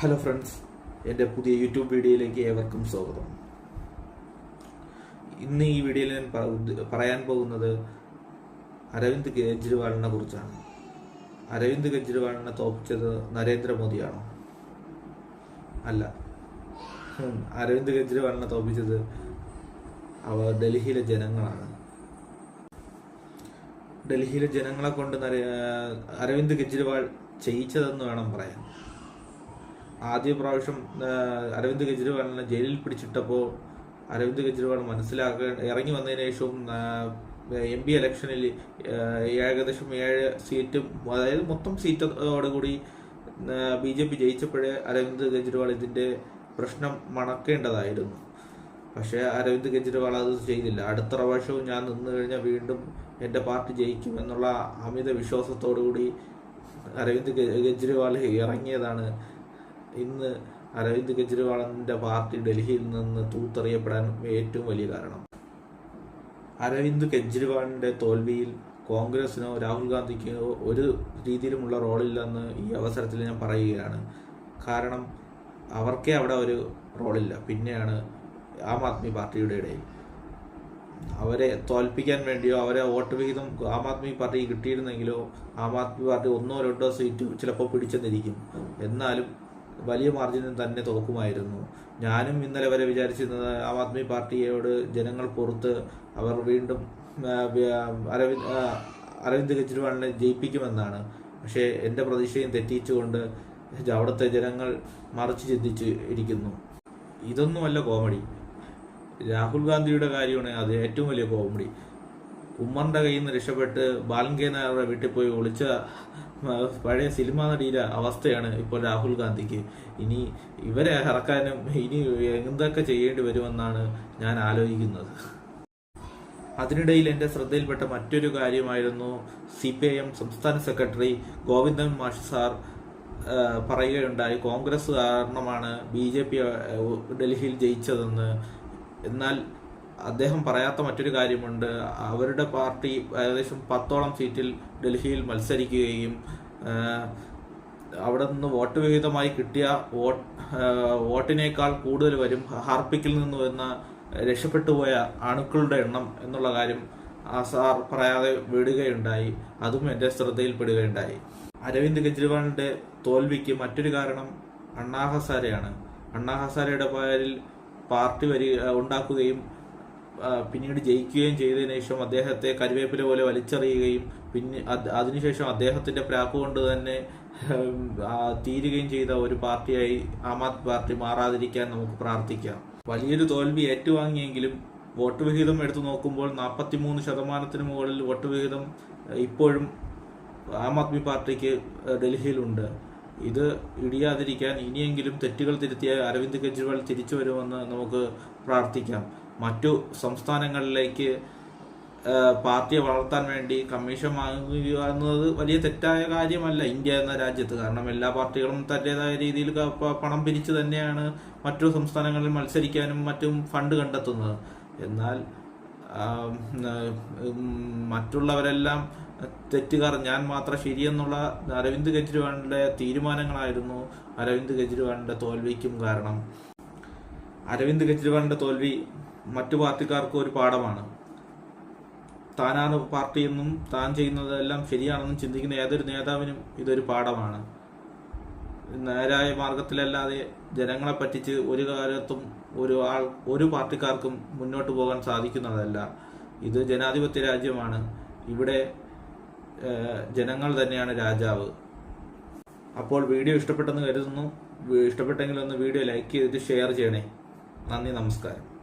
Hello friends എന്റെ പുതിയ YouTube വീഡിയോയിലേക്ക് ഏവർക്കും സ്വാഗതം. ഇന്ന് ഈ വീഡിയോയിൽ ഞാൻ പറയാൻ പോകുന്നത് അരവിന്ദ് കെജ്രിവാളിനെ കുറിച്ചാണ്. അരവിന്ദ് കെജ്രിവാളിനെ തോപ്പിച്ചത് നരേന്ദ്രമോദിയാണോ? അല്ല. അരവിന്ദ് കെജ്രിവാളിനെ തോപ്പിച്ചത് അവ ഡൽഹിയിലെ ജനങ്ങളാണ്. ഡൽഹിയിലെ ജനങ്ങളെ കൊണ്ട് അരവിന്ദ് കെജ്രിവാൾ ചെയ്യിച്ചതെന്ന് വേണം പറയാൻ. ആദ്യ പ്രാവശ്യം അരവിന്ദ് കെജ്രിവാളിനെ ജയിലിൽ പിടിച്ചിട്ടപ്പോൾ അരവിന്ദ് കെജ്രിവാൾ മനസ്സിലാക്ക ഇറങ്ങി വന്നതിന് ശേഷവും എം പി ഇലക്ഷനിൽ ഏകദേശം ഏഴ് സീറ്റും അതായത് മൊത്തം സീറ്റോടുകൂടി ബി ജെ പി ജയിച്ചപ്പോഴേ അരവിന്ദ് കെജ്രിവാൾ ഇതിന്റെ പ്രശ്നം മണക്കേണ്ടതായിരുന്നു. പക്ഷേ അരവിന്ദ് കെജ്രിവാൾ അത് ചെയ്തില്ല. അടുത്ത പ്രാവശ്യവും ഞാൻ നിന്ന് കഴിഞ്ഞാൽ വീണ്ടും എന്റെ പാർട്ടി ജയിക്കും എന്നുള്ള അമിത വിശ്വാസത്തോടു കൂടി അരവിന്ദ് കെജ്രിവാൾ ഇറങ്ങിയതാണ് ഇന്ന് അരവിന്ദ് കെജ്രിവാളിന്റെ പാർട്ടി ഡൽഹിയിൽ നിന്ന് തൂത്തെറിയപ്പെടാൻ ഏറ്റവും വലിയ കാരണം. അരവിന്ദ് കെജ്രിവാളിന്റെ തോൽവിയിൽ കോൺഗ്രസിനോ രാഹുൽ ഗാന്ധിക്കോ ഒരു രീതിയിലുമുള്ള റോളില്ലെന്ന് ഈ അവസരത്തിൽ ഞാൻ പറയുകയാണ്. കാരണം അവർക്കേ അവിടെ ഒരു റോളില്ല. പിന്നെയാണ് ആം ആദ്മി പാർട്ടിയുടെ ഇടയിൽ. അവരെ തോൽപ്പിക്കാൻ വേണ്ടിയോ അവരെ വോട്ട് വിഹിതം ആം ആദ്മി പാർട്ടി കിട്ടിയിരുന്നെങ്കിലോ ആം ആദ്മി പാർട്ടി ഒന്നോ രണ്ടോ സീറ്റ് ചിലപ്പോൾ പിടിച്ചെന്നിരിക്കും. എന്നാലും വലിയ മാർജിനിൽ തന്നെ തോക്കുമായിരുന്നു. ഞാനും ഇന്നലെ വരെ വിചാരിച്ചിരുന്നത് ആം ആദ്മി പാർട്ടിയോട് ജനങ്ങൾ പുറത്ത് അവർ വീണ്ടും അരവിന്ദ് അരവിന്ദ് കെജ്രിവാളിനെ ജയിപ്പിക്കുമെന്നാണ്. പക്ഷേ എന്റെ പ്രതീക്ഷയും തെറ്റിച്ചുകൊണ്ട് അവിടുത്തെ ജനങ്ങൾ മറിച്ച് ചിന്തിച്ച് ഇരിക്കുന്നു. ഇതൊന്നുമല്ല കോമഡി. രാഹുൽ ഗാന്ധിയുടെ കാര്യമാണ് അത് ഏറ്റവും വലിയ കോമഡി. ഉമ്മറിന്റെ കയ്യിൽ നിന്ന് രക്ഷപ്പെട്ട് ബാലൻ നായരുടെ വീട്ടിൽ പോയി ഒളിച്ച പഴയ സിനിമാ നടിയിലെ അവസ്ഥയാണ് ഇപ്പോൾ രാഹുൽ ഗാന്ധിക്ക്. ഇനി ഇവരെ ഇറക്കാനും ഇനി എന്തൊക്കെ ചെയ്യേണ്ടി വരുമെന്നാണ് ഞാൻ ആലോചിക്കുന്നത്. അതിനിടയിൽ എന്റെ ശ്രദ്ധയിൽപ്പെട്ട മറ്റൊരു കാര്യമായിരുന്നു സി പി ഐ എം സംസ്ഥാന സെക്രട്ടറി ഗോവിന്ദൻ മാഷ് സാർ പറയുകയുണ്ടായി കോൺഗ്രസ് കാരണമാണ് ബി ജെ പി ഡൽഹിയിൽ ജയിച്ചതെന്ന്. എന്നാൽ അദ്ദേഹം പറയാത്ത മറ്റൊരു കാര്യമുണ്ട്. അവരുടെ പാർട്ടി ഏകദേശം പത്തോളം സീറ്റിൽ ഡൽഹിയിൽ മത്സരിക്കുകയും അവിടെ നിന്ന് വോട്ട് വിഹിതമായി കിട്ടിയ വോട്ട് വോട്ടിനേക്കാൾ കൂടുതൽ വരും ഹാർപ്പിക്കിൽ നിന്ന് വരുന്ന രക്ഷപ്പെട്ടു പോയ അണുക്കളുടെ എണ്ണം എന്നുള്ള കാര്യം സാർ പറയാതെ വിടുകയുണ്ടായി. അതും എന്റെ ശ്രദ്ധയിൽപ്പെടുകയുണ്ടായി. അരവിന്ദ് കെജ്രിവാളിന്റെ തോൽവിക്ക് മറ്റൊരു കാരണം അണ്ണാ ഹസാരയാണ് അണ്ണാ ഹസാരയുടെ പേരിൽ പാർട്ടി വരി ഉണ്ടാക്കുകയും പിന്നീട് ജയിക്കുകയും ചെയ്തതിനു ശേഷം അദ്ദേഹത്തെ കരുവേപ്പില പോലെ വലിച്ചെറിയുകയും പിന്നെ അതിനുശേഷം അദ്ദേഹത്തിന്റെ പ്രാപ്പ് കൊണ്ട് തന്നെ തീരുകയും ചെയ്ത ഒരു പാർട്ടിയായി ആം ആദ്മി പാർട്ടി മാറാതിരിക്കാൻ നമുക്ക് പ്രാർത്ഥിക്കാം. വലിയൊരു തോൽവി ഏറ്റുവാങ്ങിയെങ്കിലും വോട്ട് വിഹിതം എടുത്തു നോക്കുമ്പോൾ നാൽപ്പത്തിമൂന്ന് ശതമാനത്തിന് മുകളിൽ വോട്ട് വിഹിതം ഇപ്പോഴും ആം ആദ്മി പാർട്ടിക്ക് ഡൽഹിയിലുണ്ട്. ഇത് ഇടിയാതിരിക്കാൻ ഇനിയെങ്കിലും തെറ്റുകൾ തിരുത്തിയ അരവിന്ദ് കെജ്രിവാൾ തിരിച്ചു വരുമെന്ന് നമുക്ക് പ്രാർത്ഥിക്കാം. മറ്റു സംസ്ഥാനങ്ങളിലേക്ക് പാർട്ടിയെ വളർത്താൻ വേണ്ടി കമ്മീഷൻ വാങ്ങുക എന്നത് വലിയ തെറ്റായ കാര്യമല്ല ഇന്ത്യ എന്ന രാജ്യത്ത്. കാരണം എല്ലാ പാർട്ടികളും തന്റേതായ രീതിയിൽ പണം പിരിച്ചു തന്നെയാണ് മറ്റു സംസ്ഥാനങ്ങളിൽ മത്സരിക്കാനും മറ്റും ഫണ്ട് കണ്ടെത്തുന്നത്. എന്നാൽ മറ്റുള്ളവരെല്ലാം തെറ്റുകാർ ഞാൻ മാത്രം ശരിയെന്നുള്ള അരവിന്ദ് കെജ്രിവാളിന്റെ തീരുമാനങ്ങളായിരുന്നു അരവിന്ദ് കെജ്രിവാളിന്റെ തോൽവിക്കും കാരണം. അരവിന്ദ് കെജ്രിവാളിന്റെ തോൽവി മറ്റു പാർട്ടിക്കാർക്ക് ഒരു പാഠമാണ്. താനാണ് പാർട്ടിയെന്നും താൻ ചെയ്യുന്നതെല്ലാം ശരിയാണെന്നും ചിന്തിക്കുന്ന ഏതൊരു നേതാവിനും ഇതൊരു പാഠമാണ്. നേരായ മാർഗത്തിലല്ലാതെ ജനങ്ങളെ പറ്റിച്ച് ഒരു കാലത്തും ഒരു ആൾ ഒരു പാർട്ടിക്കാർക്കും മുന്നോട്ട് പോകാൻ സാധിക്കുന്നതല്ല. ഇത് ജനാധിപത്യ രാജ്യമാണ്. ഇവിടെ ജനങ്ങൾ തന്നെയാണ് രാജാവ്. അപ്പോൾ വീഡിയോ ഇഷ്ടപ്പെട്ടെന്ന് കരുതുന്നു. ഇഷ്ടപ്പെട്ടെങ്കിൽ ഒന്ന് വീഡിയോ ലൈക്ക് ചെയ്തിട്ട് ഷെയർ ചെയ്യണേ. നന്ദി നമസ്കാരം.